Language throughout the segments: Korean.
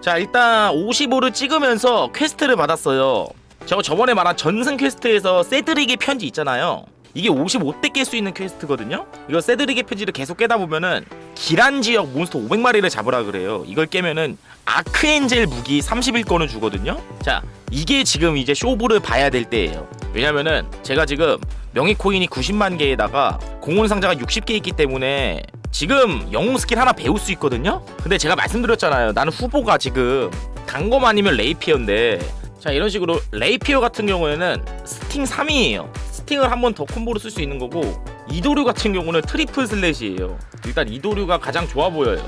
자 일단 55를 찍으면서 퀘스트를 받았어요. 저 저번에 말한 전승 퀘스트에서 세드릭의 편지 있잖아요. 이게 55대 깰 수 있는 퀘스트거든요? 이거 세드릭의 편지를 계속 깨다 보면은 기란 지역 몬스터 500마리를 잡으라 그래요. 이걸 깨면은 아크엔젤 무기 31건을 주거든요? 자 이게 지금 이제 쇼부를 봐야 될 때예요. 왜냐면은 제가 지금 명예 코인이 90만 개에다가 공원 상자가 60개 있기 때문에 지금 영웅 스킬 하나 배울 수 있거든요? 근데 제가 말씀드렸잖아요. 나는 후보가 지금 강검 아니면 레이피어인데. 자 이런 식으로 레이피어 같은 경우에는 스팅 3이에요. 스팅을 한 번 더 콤보로 쓸 수 있는 거고 이도류 같은 경우는 트리플 슬래시예요. 일단 이도류가 가장 좋아 보여요.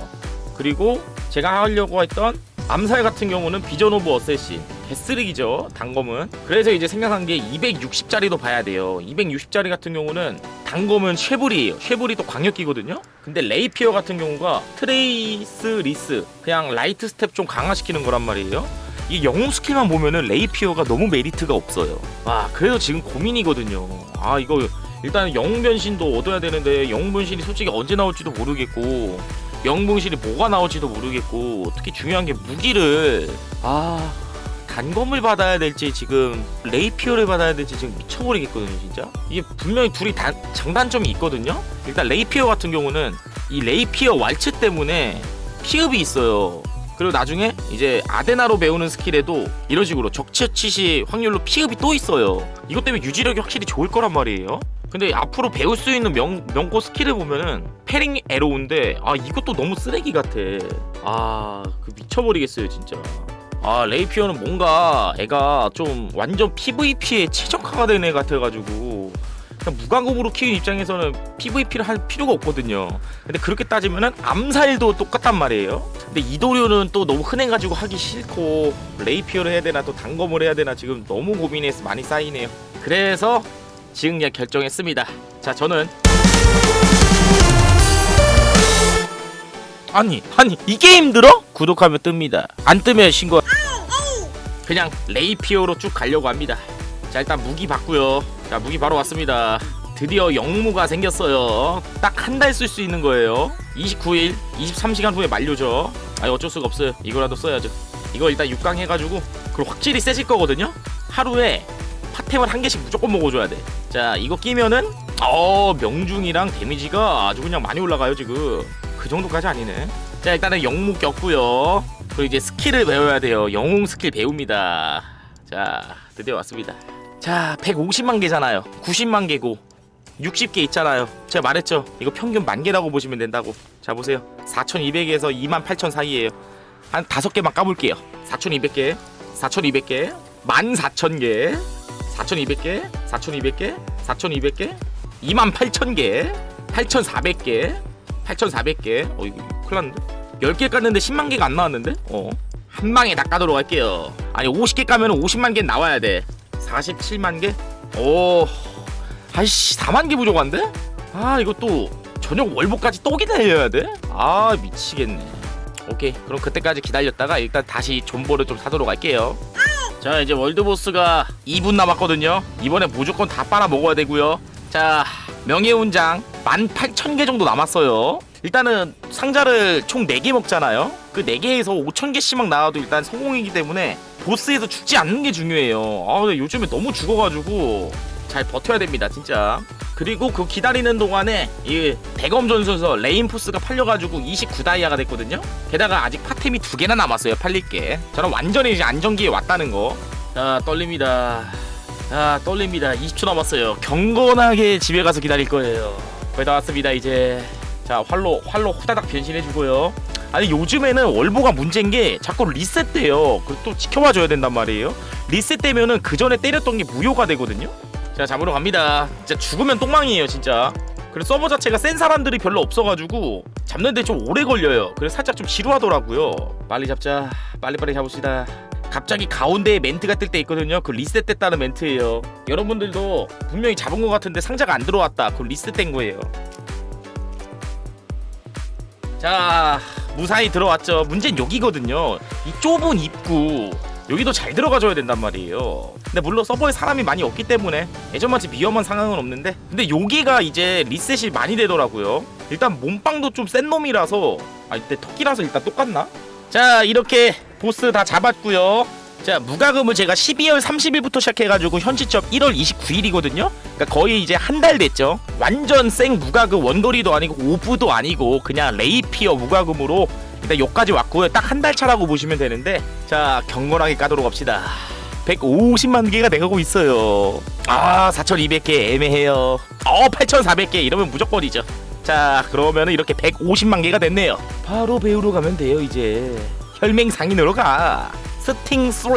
그리고 제가 하려고 했던 암살 같은 경우는 비전 오브 어세신 개쓰레기죠 단검은. 그래서 이제 생각한 게 260짜리도 봐야 돼요. 260짜리 같은 경우는 단검은 쉐블이에요. 쉐블이 또 광역기거든요. 근데 레이피어 같은 경우가 트레이스 리스 그냥 라이트 스텝 좀 강화시키는 거란 말이에요. 이 영웅 스킬만 보면은 레이피어가 너무 메리트가 없어요. 와 그래서 지금 고민이거든요. 아 이거 일단 영웅 변신도 얻어야 되는데 영웅 변신이 솔직히 언제 나올지도 모르겠고 영웅 변신이 뭐가 나올지도 모르겠고 특히 중요한 게 무기를. 아 단검을 받아야 될지 지금 레이피어를 받아야 될지 지금 미쳐버리겠거든요 진짜. 이게 분명히 둘이 단, 장단점이 있거든요? 일단 레이피어 같은 경우는 이 레이피어 왈츠 때문에 피흡이 있어요. 그리고 나중에 이제 아데나로 배우는 스킬에도 이런 식으로 적체치시 확률로 피흡이 또 있어요. 이것 때문에 유지력이 확실히 좋을 거란 말이에요. 근데 앞으로 배울 수 있는 명, 명코 스킬을 보면은 패링 에로우인데 아 이것도 너무 쓰레기 같아. 아 그 미쳐버리겠어요 진짜 아 레이피어는 뭔가 애가 좀 완전 PVP에 최적화가 된 애 같아가지고 무과금으로 키운 입장에서는 PVP를 할 필요가 없거든요. 근데 그렇게 따지면은 암살도 똑같단 말이에요. 근데 이도류는 또 너무 흔해가지고 하기 싫고 레이피어를 해야 되나 또 단검을 해야 되나 지금 너무 고민해서 많이 쌓이네요. 그래서 지금 그냥 결정했습니다. 자 저는 아니 아니 이게 힘들어? 구독하면 뜹니다. 안 뜨면 신고. 그냥 레이피어로 쭉 가려고 합니다. 자 일단 무기 받고요. 자 무기 바로 왔습니다. 드디어 영무가 생겼어요. 딱 한 달 쓸 수 있는 거예요. 29일 23시간 후에 만료죠. 아 어쩔 수가 없어요. 이거라도 써야죠. 이거 일단 6강 해가지고 그리고 확실히 세질 거거든요. 하루에 파템을 한 개씩 무조건 먹어줘야 돼자 이거 끼면은 어 명중이랑 데미지가 아주 그냥 많이 올라가요 지금 그 정도까지 아니네. 자 일단은 영무 꼈고요. 그리고 이제 스킬을 배워야 돼요. 영웅 스킬 배웁니다. 자 드디어 왔습니다. 자 150만 개잖아요. 90만 개고 60개 있잖아요. 제가 말했죠. 이거 평균 만 개라고 보시면 된다고. 자 보세요. 4200에서 28000 사이에요. 한 다섯 개만 까볼게요. 4200개 4200개 14000개 4200개 4200개 4200개 28000개 8400개 8400개. 어 이거 큰일 났는데? 10개 깠는데 10만 개가 안 나왔는데? 어. 한 방에 다 까도록 할게요. 아니 50개 까면 50만 개 나와야 돼. 47만 개? 오. 아이씨 4만 개 부족한데? 아또 저녁 월보까지 또 기다려야 돼? 아 미치겠네. 오케이. 그럼 그때까지 기다렸다가 일단 다시 존버를 좀 사도록 할게요. 자 이제 월드보스가 2분 남았거든요. 이번에 무조건 다 빨아 먹어야 되고요. 자 명예훈장 18,000개 정도 남았어요. 일단은 상자를 총 4개 먹잖아요. 그 4개에서 5,000개씩 막 나와도 일단 성공이기 때문에 보스에서 죽지 않는 게 중요해요. 아 근데 요즘에 너무 죽어가지고 잘 버텨야 됩니다 진짜. 그리고 그 기다리는 동안에 이 대검 전선서 레인포스가 팔려가지고 29다이아가 됐거든요. 게다가 아직 파템이 두 개나 남았어요 팔릴 게. 저는 완전히 이제 안정기에 왔다는 거자 떨립니다. 자 떨립니다. 20초 남았어요. 경건하게 집에 가서 기다릴 거예요 거의 다 왔습니다 이제. 자 활로 활로 후다닥 변신해주고요. 아니 요즘에는 월보가 문제인 게 자꾸 리셋돼요. 그또 지켜봐줘야 된단 말이에요. 리셋되면은 그 전에 때렸던 게 무효가 되거든요. 자 잡으러 갑니다. 진짜 죽으면 똥망이에요 진짜. 그리고 서버 자체가 센 사람들이 별로 없어가지고 잡는데 좀 오래 걸려요. 그래서 살짝 좀 지루하더라고요. 빨리 잡자. 빨리빨리 잡읍시다 갑자기 가운데에 멘트가 뜰 때 있거든요. 그 리셋됐다는 멘트예요. 여러분들도 분명히 잡은 것 같은데 상자가 안 들어왔다. 그 리셋된 거예요. 자 무사히 들어왔죠. 문제는 여기거든요. 이 좁은 입구 여기도 잘 들어가줘야 된단 말이에요. 근데 물론 서버에 사람이 많이 없기 때문에 예전만치 위험한 상황은 없는데. 근데 여기가 이제 리셋이 많이 되더라고요. 일단 몸빵도 좀 센 놈이라서 아 이때 토끼라서 일단 똑같나? 자 이렇게 보스 다 잡았고요. 자 무과금은 제가 12월 30일부터 시작해가지고 현시점 1월 29일이거든요. 그러니까 거의 이제 한 달 됐죠. 완전 생 무과금 원거리도 아니고 오브도 아니고 그냥 레이피어 무과금으로 일단 여기까지 왔고요. 딱 한 달 차라고 보시면 되는데 자 경건하게 까도록 합시다. 150만 개가 돼가고 있어요. 아 4,200개 애매해요. 어 8,400개 이러면 무조건이죠. 자 그러면 이렇게 150만 개가 됐네요. 바로 배우러 가면 돼요 이제. 혈맹 상인으로 가. 스팅 3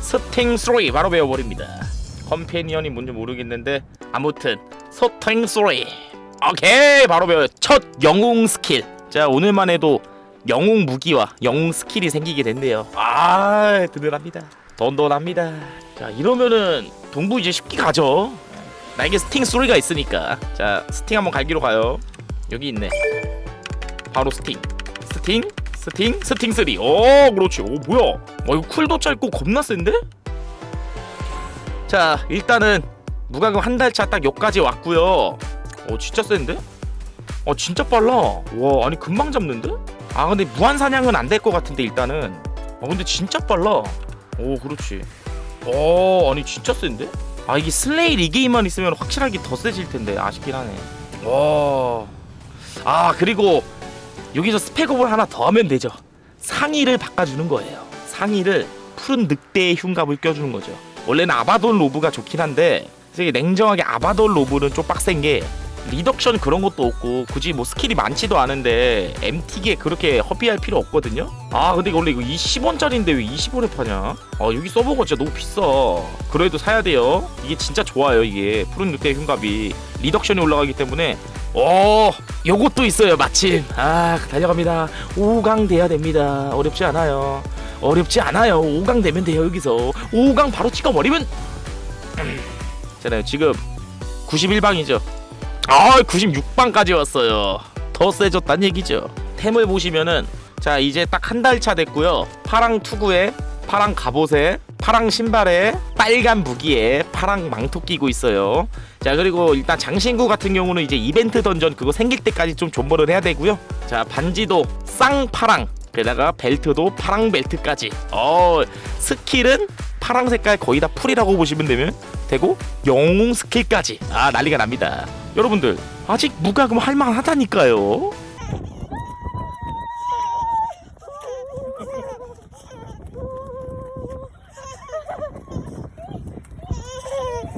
스팅 3 바로 배워버립니다. 컴패니언이 뭔지 모르겠는데 아무튼 스팅 3 오케이 바로 배워요. 첫 영웅 스킬. 자 오늘만 해도 영웅 무기와 영웅 스킬이 생기게 됐네요. 아 든든합니다. 던던합니다. 자 이러면은 동부 이제 쉽게 가죠. 나에게 스팅 소리가 있으니까. 자 스팅 한번 갈기로 가요. 여기 있네. 바로 스팅. 스팅. 스팅. 스팅 3. 오 그렇지. 오 뭐야? 어 이거 쿨도 짧고 겁나 센데? 자 일단은 무과금 한 달 차 딱 여기까지 왔고요. 어 진짜 센데? 어 진짜 빨라. 와 아니 금방 잡는데? 아 근데 무한 사냥은 안 될 것 같은데 일단은. 아 근데 진짜 빨라. 오 그렇지. 어 아니 진짜 센데? 아 이게 슬레이 리게임만 있으면 확실하게 더 세질 텐데 아쉽긴 하네. 와. 아 그리고 여기서 스펙업을 하나 더 하면 되죠. 상의를 바꿔주는 거예요. 상의를 푸른 늑대의 흉갑을 껴주는 거죠. 원래는 아바돈 로브가 좋긴 한데 냉정하게 아바돈 로브는 좀 빡센 게 리덕션 그런 것도 없고 굳이 뭐 스킬이 많지도 않은데 MT기에 그렇게 허비할 필요 없거든요. 아 근데 원래 이거 20원짜리인데 왜 20원에 파냐? 아 여기 서버가 진짜 너무 비싸. 그래도 사야 돼요. 이게 진짜 좋아요 이게 푸른 늑대의 흉갑이 리덕션이 올라가기 때문에 어 요것도 있어요 마침. 아 달려갑니다. 5강 돼야 됩니다. 어렵지 않아요. 어렵지 않아요. 5강 되면 돼요 여기서. 5강 바로 찍어버리면. 잖아요. 지금 91방이죠. 아 96방까지 왔어요. 더 세졌단 얘기죠. 템을 보시면은 자 이제 딱 한 달 차 됐고요. 파랑 투구에 파랑 갑옷에 파랑 신발에 빨간 무기에 파랑 망토 끼고 있어요. 자 그리고 일단 장신구 같은 경우는 이제 이벤트 던전 그거 생길 때까지 좀 존버를 해야 되고요. 자 반지도 쌍파랑 게다가 벨트도 파랑 벨트까지. 어 스킬은 파랑 색깔 거의 다 풀이라고 보시면 되면 되고 영웅 스킬까지. 아 난리가 납니다. 여러분들 아직 무과금 할만하다니까요